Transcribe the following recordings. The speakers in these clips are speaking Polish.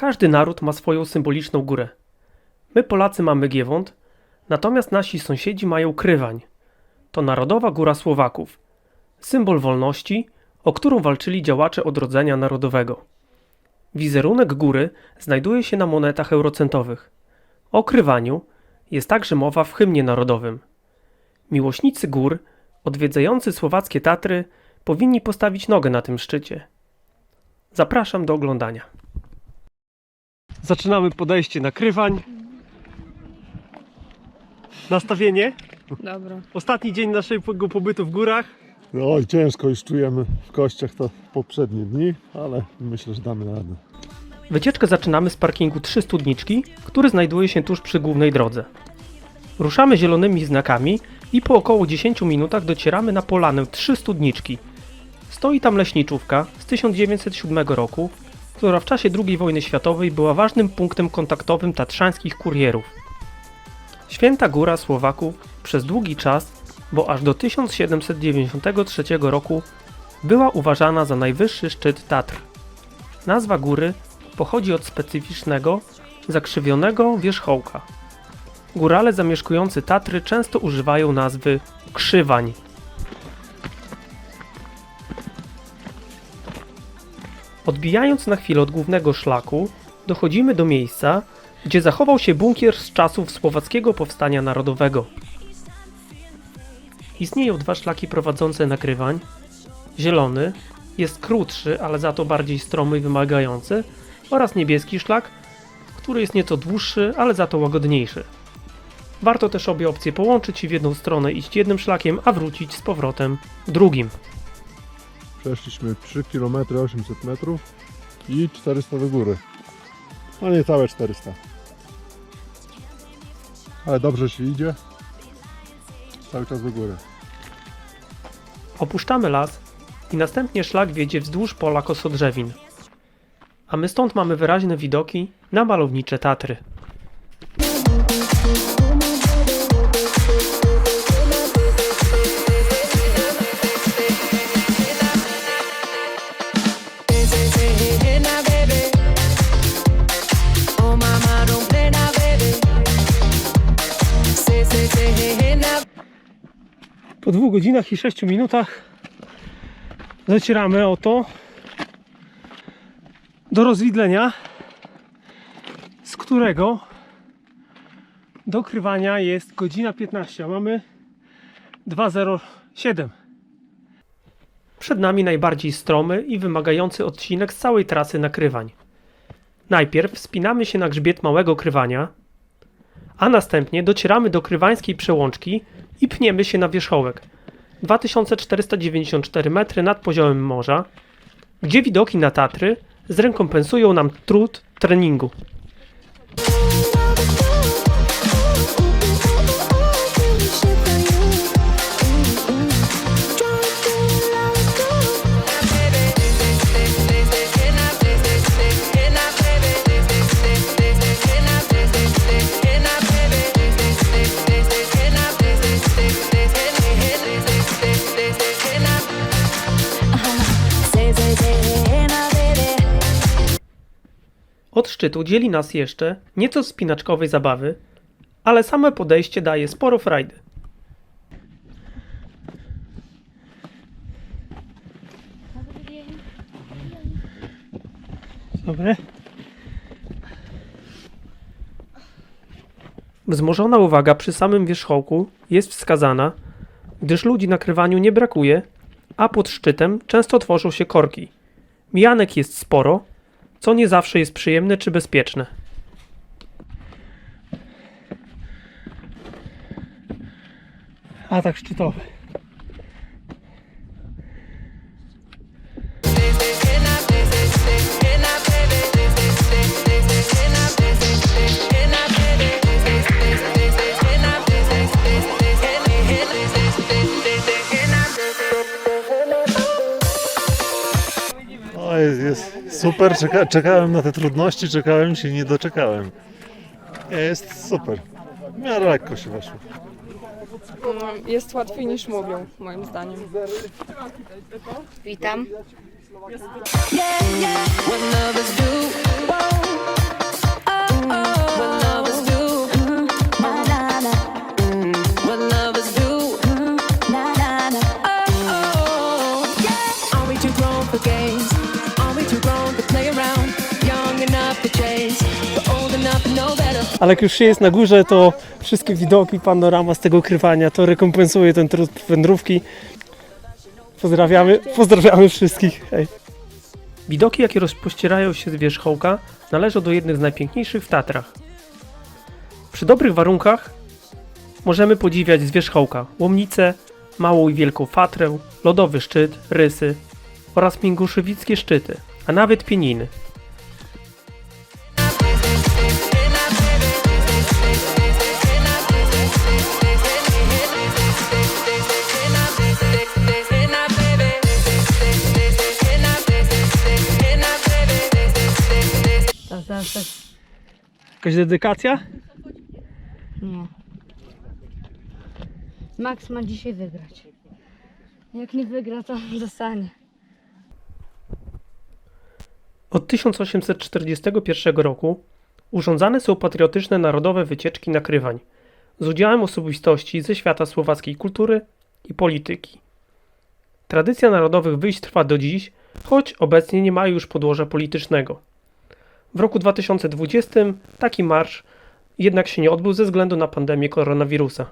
Każdy naród ma swoją symboliczną górę. My Polacy mamy Giewont, natomiast nasi sąsiedzi mają Krywań. To Narodowa Góra Słowaków. Symbol wolności, o którą walczyli działacze odrodzenia narodowego. Wizerunek góry znajduje się na monetach eurocentowych. O Krywaniu jest także mowa w hymnie narodowym. Miłośnicy gór, odwiedzający słowackie Tatry, powinni postawić nogę na tym szczycie. Zapraszam do oglądania. Zaczynamy podejście na Krywań. Nastawienie. Dobra. Ostatni dzień naszego pobytu w górach. No i ciężko już czujemy w kościach to poprzednie dni, ale myślę, że damy radę. Wycieczkę zaczynamy z parkingu Trzy Studniczki, który znajduje się tuż przy głównej drodze. Ruszamy zielonymi znakami i po około 10 minutach docieramy na polanę Trzy Studniczki. Stoi tam leśniczówka z 1907 roku, która w czasie II wojny światowej była ważnym punktem kontaktowym tatrzańskich kurierów. Święta Góra Słowaków przez długi czas, bo aż do 1793 roku, była uważana za najwyższy szczyt Tatr. Nazwa góry pochodzi od specyficznego, zakrzywionego wierzchołka. Górale zamieszkujący Tatry często używają nazwy krzywań. Odbijając na chwilę od głównego szlaku, dochodzimy do miejsca, gdzie zachował się bunkier z czasów słowackiego powstania narodowego. Istnieją dwa szlaki prowadzące na Krywań. Zielony jest krótszy, ale za to bardziej stromy i wymagający, oraz niebieski szlak, który jest nieco dłuższy, ale za to łagodniejszy. Warto też obie opcje połączyć i w jedną stronę iść jednym szlakiem, a wrócić z powrotem drugim. Przeszliśmy 3 km 800 metrów i 400 do góry. No nie całe 400. Ale dobrze się idzie. Cały czas do góry. Opuszczamy las i następnie szlak wiedzie wzdłuż pola kosodrzewin. A my stąd mamy wyraźne widoki na malownicze Tatry. Po dwóch godzinach i 6 minutach docieramy oto do rozwidlenia, z którego do krywania jest godzina 15, a mamy 2.07. Przed nami najbardziej stromy i wymagający odcinek z całej trasy nakrywań. Najpierw wspinamy się na grzbiet małego krywania, a następnie docieramy do krywańskiej przełączki i pniemy się na wierzchołek 2494 metry nad poziomem morza, gdzie widoki na Tatry zrekompensują nam trud treningu. Od szczytu dzieli nas jeszcze nieco spinaczkowej zabawy, ale same podejście daje sporo frajdy. Dobre. Wzmożona uwaga przy samym wierzchołku jest wskazana, gdyż ludzi na krywaniu nie brakuje, a pod szczytem często tworzą się korki. Mijanek jest sporo, co nie zawsze jest przyjemne czy bezpieczne. Atak szczytowy. O, jest, jest super. Czeka, czekałem na te trudności, czekałem się, nie doczekałem. Jest super. W miarę lekko się weszło. Jest łatwiej niż mówią, moim zdaniem. Witam. Lovers do. Whoa. Ale jak już się jest na górze, to wszystkie widoki, panorama z tego krywania, to rekompensuje ten trud wędrówki. Pozdrawiamy, pozdrawiamy wszystkich. Hej. Widoki, jakie rozpościerają się z wierzchołka, należą do jednych z najpiękniejszych w Tatrach. Przy dobrych warunkach możemy podziwiać z wierzchołka Łomnicę, Małą i Wielką Fatrę, Lodowy Szczyt, Rysy oraz Minguszewickie Szczyty, a nawet Pieniny. Jakaś dedykacja? Nie. Max ma dzisiaj wygrać. Jak nie wygra, to zostanie. Od 1841 roku urządzane są patriotyczne narodowe wycieczki na Krywań z udziałem osobistości ze świata słowackiej kultury i polityki. Tradycja narodowych wyjść trwa do dziś, choć obecnie nie ma już podłoża politycznego. W roku 2020 taki marsz jednak się nie odbył ze względu na pandemię koronawirusa.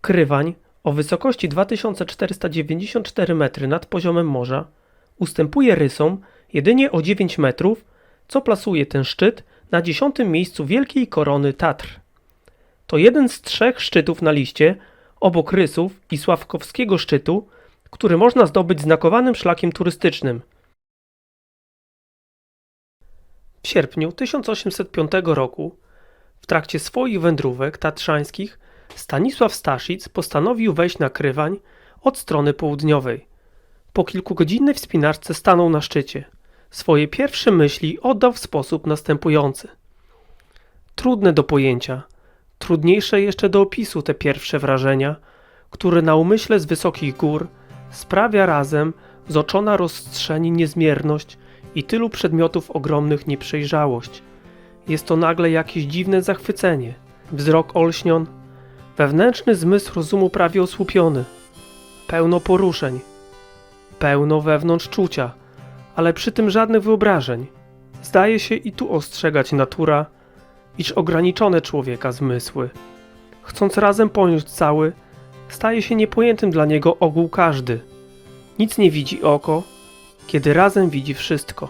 Krywań o wysokości 2494 metry nad poziomem morza ustępuje rysom jedynie o 9 metrów, co plasuje ten szczyt na dziesiątym miejscu Wielkiej Korony Tatr. To jeden z trzech szczytów na liście, obok Rysów i Sławkowskiego szczytu, który można zdobyć znakowanym szlakiem turystycznym. W sierpniu 1805 roku, w trakcie swoich wędrówek tatrzańskich, Stanisław Staszic postanowił wejść na Krywań od strony południowej. Po kilkugodzinnej wspinaczce stanął na szczycie. Swoje pierwsze myśli oddał w sposób następujący. Trudne do pojęcia, trudniejsze jeszcze do opisu te pierwsze wrażenia, które na umyśle z wysokich gór sprawia razem zoczona rozstrzeni niezmierność i tylu przedmiotów ogromnych nieprzejrzałość. Jest to nagle jakieś dziwne zachwycenie, wzrok olśnion, wewnętrzny zmysł rozumu prawie osłupiony, pełno poruszeń, pełno wewnątrz czucia, ale przy tym żadnych wyobrażeń. Zdaje się i tu ostrzegać natura, iż ograniczone człowieka zmysły. Chcąc razem pojąć cały, staje się niepojętym dla niego ogół każdy. Nic nie widzi oko, kiedy razem widzi wszystko.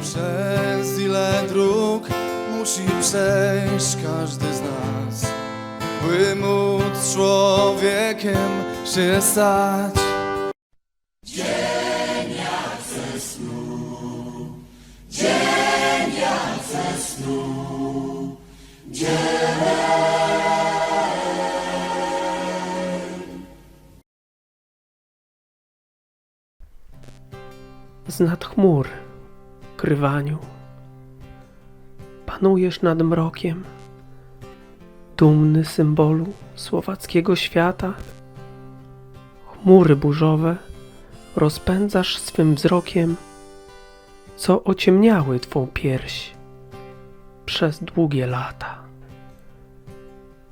Przez ile dróg musi przejść każdy z nas, by móc człowiekiem się stać. nad chmur, krywaniu. Panujesz nad mrokiem, dumny symbolu słowackiego świata. Chmury burzowe rozpędzasz swym wzrokiem, co ociemniały twą pierś przez długie lata.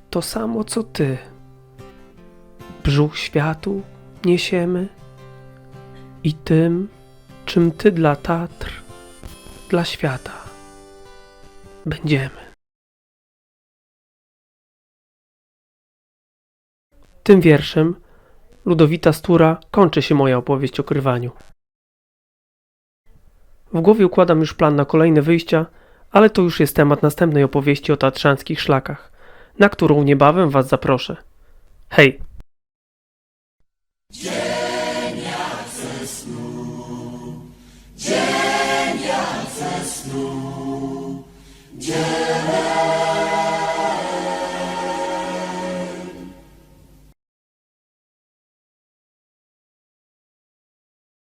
To samo co ty, brzuch światu niesiemy i tym, czym Ty dla Tatr, dla świata będziemy. Tym wierszem Ludowita Stura kończy się moja opowieść o krywaniu. W głowie układam już plan na kolejne wyjścia, ale to już jest temat następnej opowieści o tatrzańskich szlakach, na którą niebawem Was zaproszę. Hej! Dzień